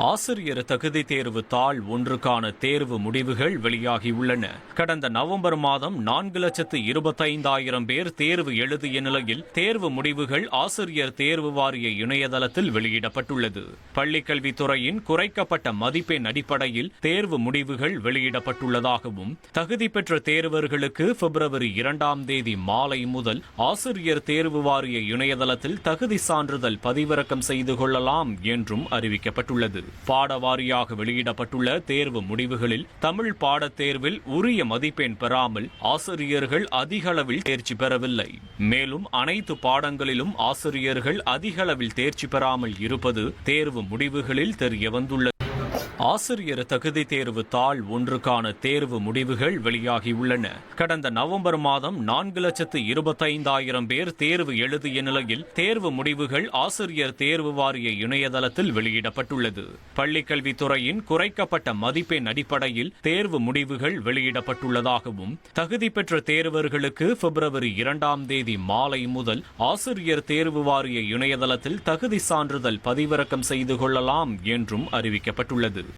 ஆசிரியர் தகுதி தேர்வு தாள் ஒன்றுக்கான தேர்வு முடிவுகள் வெளியாகியுள்ளன. கடந்த நவம்பர் மாதம் நான்கு லட்சத்து இருபத்தைந்தாயிரம் பேர் தேர்வு எழுதிய நிலையில் தேர்வு முடிவுகள் ஆசிரியர் தேர்வு வாரிய இணையதளத்தில் வெளியிடப்பட்டுள்ளது. பள்ளிக்கல்வித்துறையின் குறைக்கப்பட்ட மதிப்பெண் அடிப்படையில் தேர்வு முடிவுகள் வெளியிடப்பட்டுள்ளதாகவும் தகுதி பெற்ற தேர்வர்களுக்கு பிப்ரவரி இரண்டாம் தேதி மாலை முதல் ஆசிரியர் தேர்வு வாரிய இணையதளத்தில் தகுதி சான்றிதழ் பதிவிறக்கம் செய்து கொள்ளலாம் என்றும் அறிவிக்கப்பட்டுள்ளது. பாட வாரியாக வெளியிடப்பட்டுள்ள தேர்வு முடிவுகளில் தமிழ் பாடத் தேர்வில் உரிய மதிப்பெண் பெறாமல் ஆசிரியர்கள் அதிக அளவில் தேர்ச்சி பெறவில்லை. மேலும் அனைத்து பாடங்களிலும் ஆசிரியர்கள் அதிக அளவில் தேர்ச்சி பெறாமல் இருப்பது தேர்வு முடிவுகளில் தெரியவந்துள்ளது. ஆசிரியர் தகுதி தேர்வு தாள் ஒன்றுக்கான தேர்வு முடிவுகள் வெளியாகியுள்ளன. கடந்த நவம்பர் மாதம் நான்கு லட்சத்து இருபத்தைந்தாயிரம் பேர் தேர்வு எழுதிய நிலையில் தேர்வு முடிவுகள் ஆசிரியர் தேர்வு வாரிய இணையதளத்தில் வெளியிடப்பட்டுள்ளது. பள்ளிக்கல்வித்துறையின் குறைக்கப்பட்ட மதிப்பெண் அடிப்படையில் தேர்வு முடிவுகள் வெளியிடப்பட்டுள்ளதாகவும் தகுதி பெற்ற தேர்வர்களுக்கு பிப்ரவரி இரண்டாம் தேதி மாலை முதல் ஆசிரியர் தேர்வு வாரிய இணையதளத்தில் தகுதி சான்றிதழ் பதிவிறக்கம் செய்து கொள்ளலாம் என்றும் அறிவிக்கப்பட்டுள்ளது.